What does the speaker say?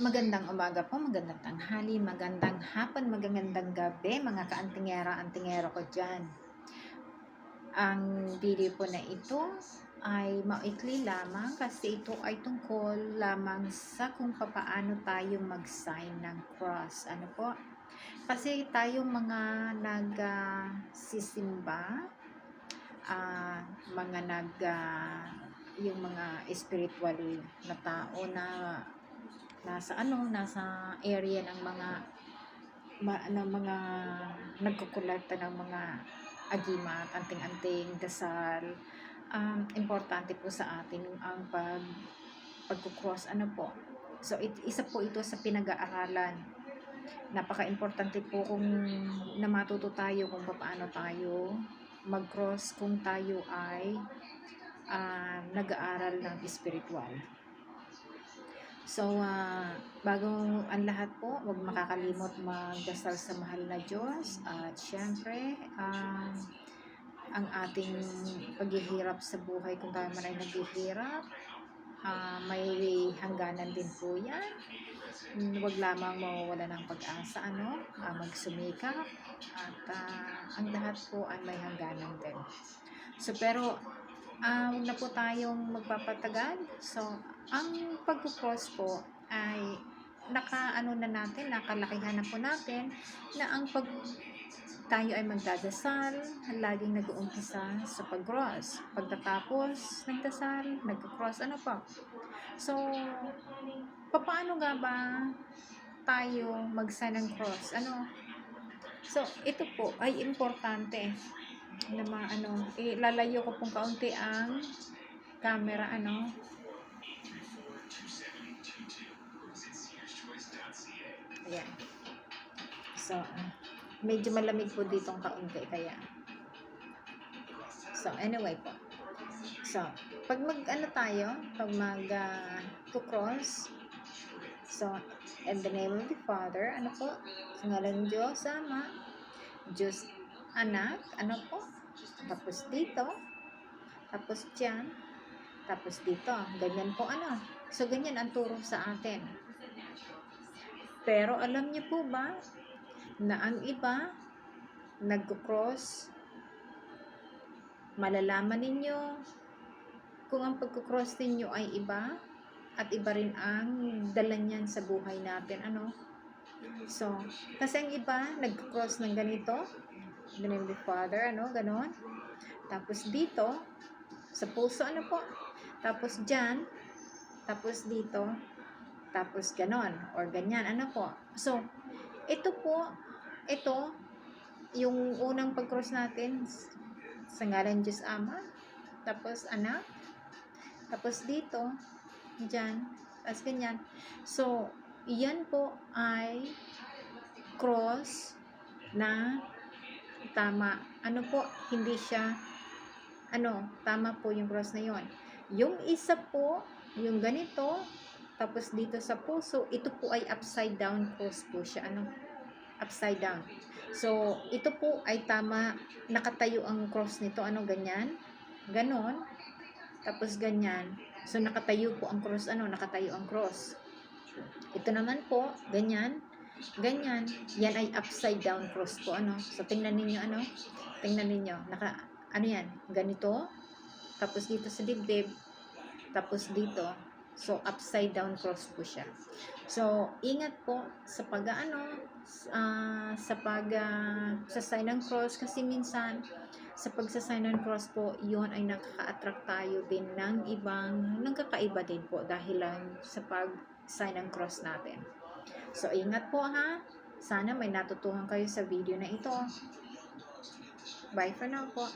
Magandang umaga po, magandang tanghali, magandang hapon, magandang gabi, mga kaantingera-antingero ko dyan. Ang video po na ito ay maikli lamang kasi ito ay tungkol lamang sa kung papaano tayo mag-sign ng cross. Ano po? Kasi tayong mga nagsisimba, ah mga nag ah, yung mga spiritual na tao na nasa ano, nasa area ng mga ma, ng mga nagkukolekta ng mga agimat, anting-anting, dasal. Um, importante po sa atin ang pag pagkukross ano po. So it, isa po ito sa pinag-aaralan. Napaka-importante po kung na matuto tayo kung paano tayo mag-cross kung tayo ay uh, nag-aaral ng spiritual. So, uh, bago ang lahat po, huwag makakalimot magdasal sa mahal na Diyos. At syempre, um, ang ating paghihirap sa buhay kung tayo man ay naghihirap, uh, may hangganan din po yan. Huwag lamang mawawala ng pag-asa, ano, uh, magsumikap, at uh, ang lahat po ay may hangganan din. So, pero, uh, huwag na po tayong magpapatagal. So, ang pagko-cross po ay naka ano na natin, nakalakihan na po natin na ang pag tayo ay magdadasal, laging nag-uumpisa sa pag-cross. Pagkatapos, nagdasal, nag-cross, ano pa? So, paano nga ba tayo mag-sign ng cross? Ano? So, ito po ay importante na maano, ilalayo ko pong kaunti ang camera, ano, Ayan. So, medyo malamig po ditong kaunti kaya. So, anyway po. So, pag mag ano tayo, pag mag uh, cross so, in the name of the Father, ano po? Sa ngalan ng Diyos, Ama, Diyos, Anak, ano po? Tapos dito, tapos dyan, tapos dito. Ganyan po ano. So, ganyan ang turo sa atin. Pero alam niyo po ba na ang iba nagko-cross? Malalaman ninyo kung ang pagko-cross ninyo ay iba at iba rin ang dala niyan sa buhay natin ano? So kasi ang iba nagko-cross ng ganito. The name of the father ano? Ganon tapos dito sa puso ano po tapos dyan tapos dito tapos ganon, or ganyan. Ano po? So, ito po, ito, yung unang pag-cross natin, sa ngalan Diyos Ama, tapos anak, tapos dito, dyan, tapos ganyan. So, yan po ay cross na tama. Ano po, hindi siya, ano, tama po yung cross na yon. Yung isa po, yung ganito, tapos dito sa puso, ito po ay upside down cross po siya. Ano? Upside down. So, ito po ay tama, nakatayo ang cross nito. Ano, ganyan? Ganon. Tapos ganyan. So, nakatayo po ang cross. Ano, nakatayo ang cross. Ito naman po, ganyan. Ganyan. Yan ay upside down cross po. Ano? So, tingnan ninyo, ano? Tingnan ninyo. Naka, ano yan? Ganito. Tapos dito sa dibdib. Tapos dito So, upside down cross po siya. So, ingat po sa pag-ano, uh, sa pag uh, sa sign ng cross kasi minsan sa pagsasign ng cross po, yon ay nakaka-attract tayo din ng ibang nagkakaiba din po dahil lang sa pag-sign ng cross natin. So, ingat po ha. Sana may natutuhan kayo sa video na ito. Bye for now po.